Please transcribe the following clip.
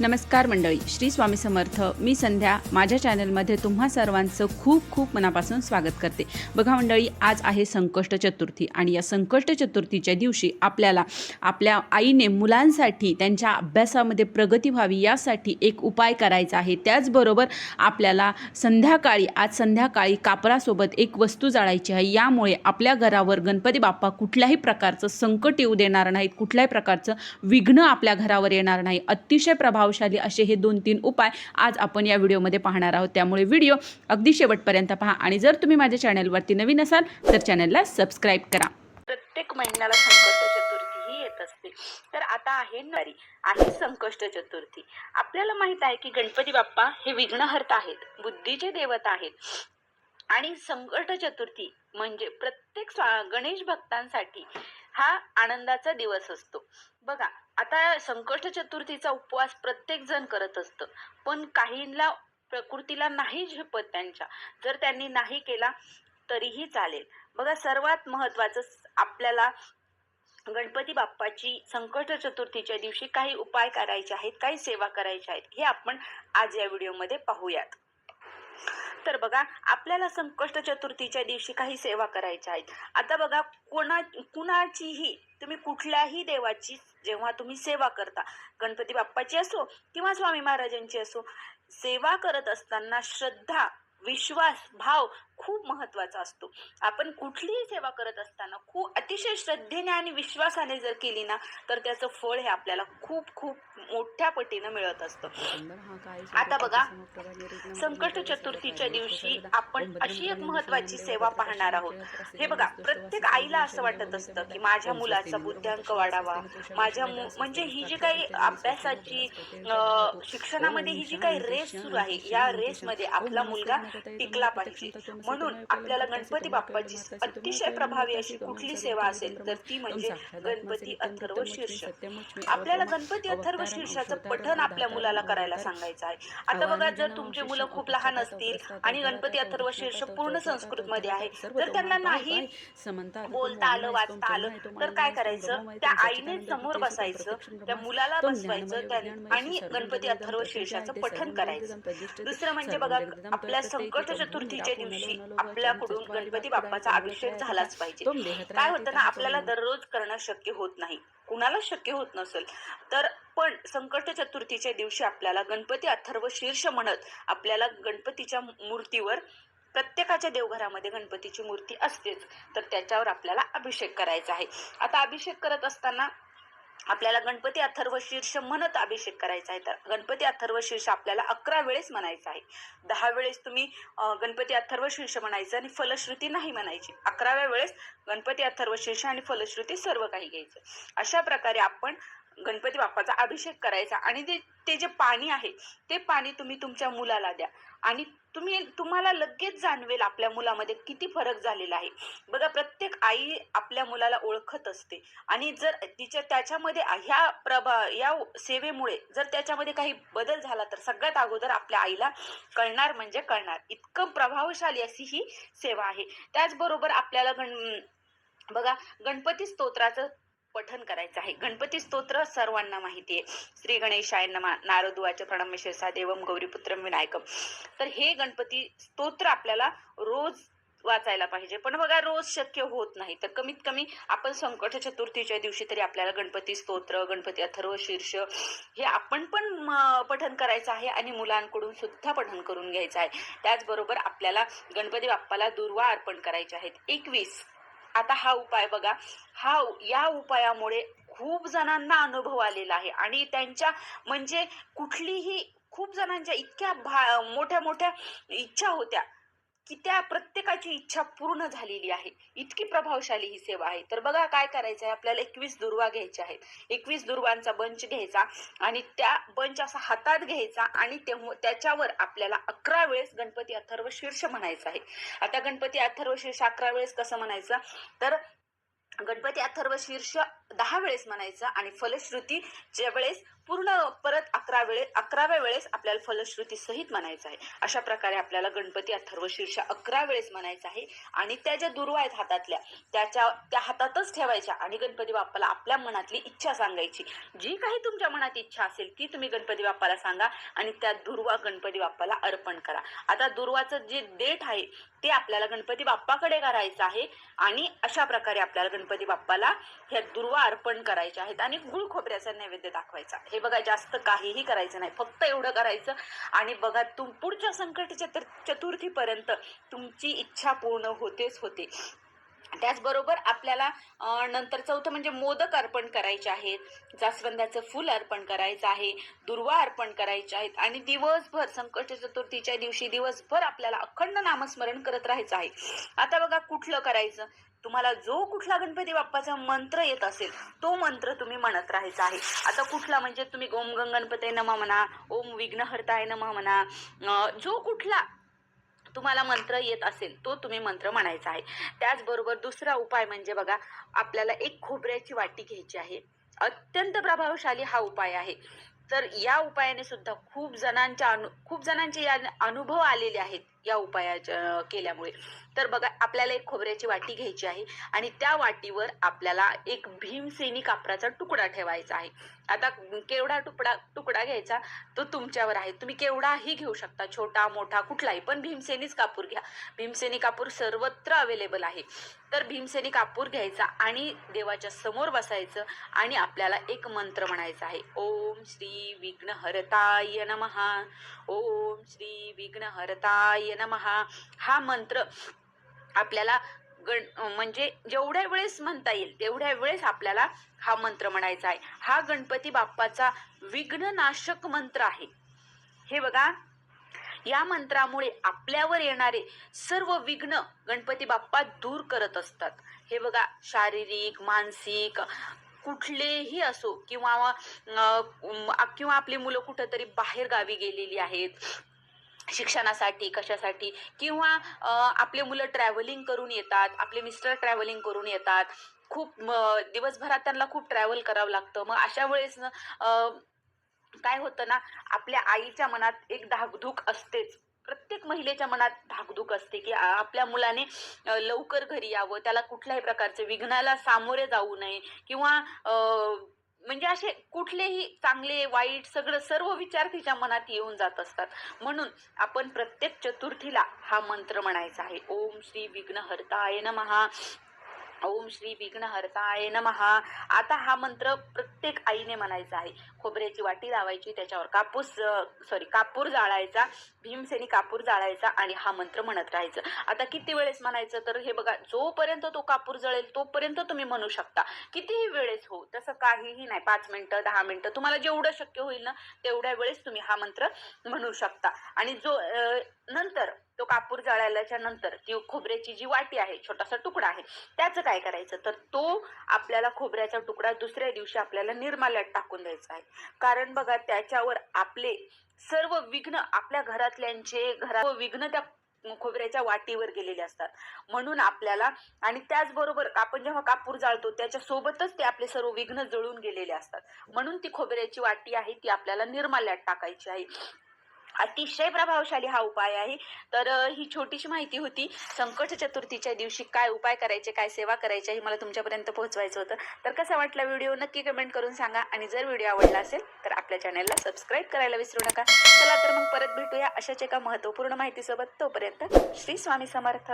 नमस्कार मंडळी श्री स्वामी समर्थ. मी संध्या. माझ्या चॅनलमध्ये तुम्हा सर्वांचं खूप खूप मनापासून स्वागत करते. बघा मंडळी आज आहे संकष्ट चतुर्थी आणि या संकष्ट चतुर्थीच्या दिवशी आपल्याला आपल्या आईने मुलांसाठी त्यांच्या अभ्यासामध्ये प्रगती व्हावी यासाठी एक उपाय करायचा आहे. त्याचबरोबर आपल्याला संध्याकाळी आज संध्याकाळी कापरासोबत एक वस्तू जाळायची आहे. यामुळे आपल्या घरावर गणपती बाप्पा कुठल्याही प्रकारचं संकट येऊ देणार नाहीत कुठल्याही प्रकारचं विघ्न आपल्या घरावर येणार नाही. अतिशय प्रभाव प्रभावशाली असे हे दोन तीन उपाय आज आपण या व्हिडिओमध्ये पाहणार आहोत. त्यामुळे व्हिडिओ अगदी शेवटपर्यंत पहा आणि जर तुम्ही माझ्या चॅनलवरती नवीन असाल तर चॅनलला सबस्क्राईब करा. प्रत्येक महिन्याला संकष्ट चतुर्थी ही येत असते. तर आता आहे नरी आहे संकष्ट चतुर्थी. आपल्याला माहीत आहे की गणपती बाप्पा हे विघ्नहर्ता आहेत बुद्धीचे देवता आहेत. आणि संकट चतुर्थी म्हणजे प्रत्येक गणेश भक्तांसाठी हा आनंदाचा दिवस असतो. बघा आता संकष्ट चतुर्थीचा उपवास प्रत्येक जण करत असतं. पण काहींना प्रकृतीला नाही झेपत त्यांच्या. जर त्यांनी नाही केला तरीही चालेल. बघा सर्वात महत्त्वाचं आपल्याला गणपती बाप्पाची संकट चतुर्थीच्या दिवशी काही उपाय करायचे आहेत काही सेवा करायच्या आहेत हे आपण आज या व्हिडिओमध्ये पाहूयात. तर बघा आपल्याला संकष्ट चतुर्थीच्या दिवशी काही सेवा करायच्या आहेत. आता बघा कोणा कुणाचीही तुम्ही कुठल्याही देवाची जेव्हा तुम्ही सेवा करता गणपती बाप्पाची असो किंवा स्वामी महाराजांची असो सेवा करत असताना श्रद्धा विश्वास भाव खूप महत्त्वाचा असतो आपण कुठलीही सेवा करत असताना खूप अतिशय श्रद्धेने आणि विश्वासाने जर केली ना तर त्याचं फळ हे आपल्याला खूप खूप मोठ्या पटीनं मिळत असतं आता बघा संकट चतुर्थीच्या दिवशी आपण अशी एक महत्वाची सेवा पाहणार आहोत हे बघा प्रत्येक आईला असं वाटत असतं की माझ्या मुलाचा बुद्ध्यांक वाढावा माझ्या म्हणजे ही जी काही अभ्यासाची शिक्षणामध्ये ही जी काही रेस सुरू आहे या रेसमध्ये आपला मुलगा टिकला पाहिजे म्हणून आपल्याला गणपती बाप्पाची अतिशय प्रभावी अशी कुठली सेवा असेल तर ती म्हणजे गणपती अथर्व शीर्ष आपल्याला गणपती अथर्व शीर्षाचं पठण आपल्या मुलाला करायला सांगायचं आहे. आता बघा जर तुमचे मुलं खूप लहान असतील आणि गणपती अथर्व शीर्ष पूर्ण संस्कृत मध्ये आहे जर त्यांना नाही बोलता आलं वाचता आलं तर काय करायचं? त्या आईने समोर बसायचं त्या मुलाला बसवायचं आणि गणपती अथर्व शीर्षाचं पठण करायचं दुसरं म्हणजे बघा आपल्या संकट चतुर्थीच्या दिवशी आपल्याकडून गणपती बाप्पाचा अभिषेक झालाच पाहिजे. काय होतं ना आपल्याला दररोज करणं शक्य होत नाही. कुणाला शक्य होत नसेल तर पण संकट चतुर्थीच्या दिवशी आपल्याला गणपती अथर्व शीर्ष म्हणत आपल्याला गणपतीच्या मूर्तीवर प्रत्येकाच्या देवघरामध्ये गणपतीची मूर्ती असतेच. तर त्याच्यावर आपल्याला अभिषेक करायचा आहे. आता अभिषेक करत असताना आपल्याला गणपती अथर्व शीर्ष म्हणत अभिषेक करायचा आहे. तर गणपती अथर्व शीर्ष आपल्याला अकरा वेळेस म्हणायचं आहे. दहा वेळेस तुम्ही गणपती अथर्व शीर्ष म्हणायचं आणि फलश्रुती नाही म्हणायची. अकराव्या वेळेस गणपती अथर्व शीर्ष आणि फलश्रुती सर्व काही घ्यायचं. अशा प्रकारे आपण गणपती बाप्पाचा अभिषेक करायचा आणि ते ते जे पाणी आहे ते पाणी तुम्ही तुमच्या मुलाला द्या. आणि तुम्ही तुम्हाला लगेच जाणवेल आपल्या मुलामध्ये किती फरक झालेला आहे. बघा प्रत्येक आई आपल्या मुलाला ओळखत असते. आणि जर तिच्या त्याच्यामध्ये ह्या प्रभा या सेवेमुळे जर त्याच्यामध्ये काही बदल झाला तर सगळ्यात अगोदर आपल्या आईला कळणार म्हणजे कळणार. इतकं प्रभावशाली अशी ही सेवा आहे. त्याचबरोबर आपल्याला गण बघा गणपती स्तोत्राचं पठन करायचं आहे. गणपती स्तोत्र सर्वांना माहिती आहे. श्री गणेशाय नमा. नारदुवाच प्रणमेश्वर सादेवम देवम गौरीपुत्रम विनायकम तर हे गणपती स्तोत्र आपल्याला रोज वाचायला पाहिजे. पण बघा रोज शक्य होत नाही. तर कमीत कमी आपण संकट चतुर्थीच्या दिवशी तरी आपल्याला गणपती स्तोत्र गणपती अथर्व शीर्ष हे आपण पण पठन करायचं आहे आणि मुलांकडून सुद्धा पठन करून घ्यायचं आहे. त्याचबरोबर आपल्याला गणपती बाप्पाला दुर्वा अर्पण करायचे आहेत. एकवीस आता हा उपाय बघा. हा या उपायामुळे खूप जणांना अनुभव आलेला आहे. आणि त्यांच्या म्हणजे कुठलीही खूप जणांच्या इतक्या भा मोठ्या मोठ्या इच्छा होत्या. की त्या प्रत्येकाची इच्छा पूर्ण झालेली आहे. इतकी प्रभावशाली ही सेवा आहे. तर बघा काय करायचं आहे? आपल्याला एकवीस दुर्वा घ्यायच्या आहेत. एकवीस दुर्वांचा बंच घ्यायचा आणि त्या बंच असा हातात घ्यायचा आणि तेव्हा त्याच्यावर आपल्याला अकरा वेळेस गणपती अथर्व शीर्ष म्हणायचं आहे. आता गणपती अथर्व शीर्ष अकरा वेळेस कसं म्हणायचं? तर गणपती अथर्व शीर्ष दहा वेळेस म्हणायचं आणि फलश्रुती ज्या वेळेस पूर्ण परत अकरा वेळे अकराव्या वेळेस आपल्याला फलश्रुती सहित म्हणायचं आहे. अशा प्रकारे आपल्याला गणपती अथर्व शीर्ष अकरा वेळेस म्हणायचं आहे. आणि त्या ज्या दुर्वा आहेत हातातल्या त्याच्या त्या हातातच ठेवायच्या आणि गणपती बाप्पाला आपल्या मनातली इच्छा सांगायची. जी काही तुमच्या मनात इच्छा असेल ती तुम्ही गणपती बाप्पाला सांगा आणि त्या दुर्वा गणपती बाप्पाला अर्पण करा. आता दुर्वाचं जे देठ आहे ते आपल्याला गणपती बाप्पाकडे करायचं आहे आणि अशा प्रकारे आपल्याला गणपती बाप्पाला ह्या दुर्वा अर्पण करायच्या आहेत आणि गुळ खोबऱ्याचा नैवेद्य दाखवायचा. हे बघा जास्त काहीही करायचं नाही. फक्त एवढं करायचं आणि बघा तुम पुढच्या संकट चतुर्थीपर्यंत तुमची इच्छा पूर्ण होतेच होते. त्याचबरोबर आपल्याला नंतर चौथं म्हणजे मोदक अर्पण करायचे आहेत. जास्वंदाचं फूल अर्पण करायचं आहे. दुर्वा अर्पण करायचे आहेत. आणि दिवसभर संकट चतुर्थीच्या दिवशी दिवसभर आपल्याला अखंड नामस्मरण करत राहायचं आहे. आता बघा कुठलं करायचं? तुम्हाला जो कुठला गणपती बाप्पाचा मंत्र येत असेल तो मंत्र तुम्ही म्हणत राहायचा आहे. आता कुठला म्हणजे तुम्ही ओम गंग गणपती नमा म्हणा ओम विघ्नहर्ताय नमः म्हणा जो कुठला तुम्हाला मंत्र येत असेल तो तुम्ही मंत्र म्हणायचा आहे. त्याचबरोबर दुसरा उपाय म्हणजे बघा आपल्याला एक खोबऱ्याची वाटी घ्यायची आहे. अत्यंत प्रभावशाली हा उपाय आहे. तर या उपायाने सुद्धा खूप जणांच्या अनु खूप जणांचे या अनुभव आलेले आहेत. या उपायाच्या केल्यामुळे. तर बघा आपल्याला एक खोबऱ्याची वाटी घ्यायची आहे आणि त्या वाटीवर आपल्याला एक भीमसेनी कापराचा तुकडा ठेवायचा आहे. आता केवढा तुकडा तुकडा घ्यायचा? तो तुमच्यावर आहे. तुम्ही केवढाही घेऊ शकता. छोटा मोठा कुठलाही पण भीमसेनीच कापूर घ्या. भीमसेनी कापूर सर्वत्र अवेलेबल आहे. तर भीमसेनी कापूर घ्यायचा आणि देवाच्या समोर बसायचं आणि आपल्याला एक मंत्र म्हणायचा आहे. ओम श्री विघ्नहरताय नमहा ओम श्री विघ्नहरताय नमहा हा मंत्र आपल्याला गण म्हणजे जेवढ्या वेळेस म्हणता येईल तेवढ्या वेळेस आपल्याला हा मंत्र म्हणायचा आहे. हा गणपती बाप्पाचा विघ्ननाशक मंत्र आहे. हे बघा या मंत्रामुळे आपल्यावर येणारे सर्व विघ्न गणपती बाप्पा दूर करत असतात. हे बघा शारीरिक मानसिक कुठलेही असो किंवा किंवा आपली मुलं कुठंतरी बाहेर गावी गेलेली आहेत शिक्षणासाठी कशासाठी? किंवा आपले मुलं ट्रॅव्हलिंग करून येतात आपले मिस्टर ट्रॅव्हलिंग करून येतात. खूप दिवसभरात त्यांना खूप ट्रॅव्हल करावं लागतं. मग अशा वेळेस काय होतं ना आपल्या आईच्या मनात एक धाकधूक असतेच. प्रत्येक महिलेच्या मनात धाकधूक असते की आपल्या मुलाने लवकर घरी यावं त्याला कुठल्याही प्रकारचे विघ्नाला सामोरे जाऊ नये. किंवा म्हणजे असे कुठलेही चांगले वाईट सगळं सर्व विचार तिच्या मनात येऊन जात असतात. म्हणून आपण प्रत्येक चतुर्थीला हा मंत्र म्हणायचा आहे. ओम श्री विघ्नहर्ताय नमहा ओम श्री विघ्नहर्ताय नमहा आता हा मंत्र प्रत्येक आईने म्हणायचा आहे. खोबऱ्याची वाटी लावायची त्याच्यावर कापूस सॉरी कापूर जाळायचा भीमसेनी कापूर जाळायचा आणि हा मंत्र म्हणत राहायचं. आता किती वेळेस म्हणायचं तर हे बघा जोपर्यंत तो कापूर जळेल तोपर्यंत तुम्ही म्हणू शकता. कितीही वेळेस हो तसं काहीही नाही. पाच मिनिटं दहा मिनिटं तुम्हाला जेवढं शक्य होईल ना तेवढ्या वेळेस तुम्ही हा मंत्र म्हणू शकता. आणि जो न नंतर जळाल्याच्या नंतर ती खोबऱ्याची जी वाटी आहे छोटासा तुकडा आहे त्याचं काय करायचं? तर तो आपल्याला खोबऱ्याचा तुकडा दुसऱ्या दिवशी आपल्याला निर्माल्यात टाकून द्यायचा आहे. कारण बघा त्याच्यावर आपले सर्व विघ्न आपल्या घरातल्यांचे घरा विघ्न त्या खोबऱ्याच्या वाटीवर गेलेले असतात. म्हणून आपल्याला आणि त्याचबरोबर आपण जेव्हा कापूर जाळतो त्याच्या सोबतच ते आपले सर्व विघ्न जळून गेलेले असतात. म्हणून ती खोबऱ्याची वाटी आहे ती आपल्याला निर्माल्यात टाकायची आहे. अतिशय प्रभावशाली हा उपाय आहे. तर ही छोटीशी माहिती होती संकट चतुर्थीच्या दिवशी काय उपाय करायचे काय सेवा करायची हे मला तुमच्यापर्यंत पोहोचवायचं होतं. तर कसा वाटला व्हिडिओ नक्की कमेंट करून सांगा. आणि जर व्हिडिओ आवडला असेल तर आपल्या चॅनलला सबस्क्राईब करायला विसरू नका. चला तर मग परत भेटूया अशाच एका महत्त्वपूर्ण माहितीसोबत. तोपर्यंत श्री स्वामी समर्थ.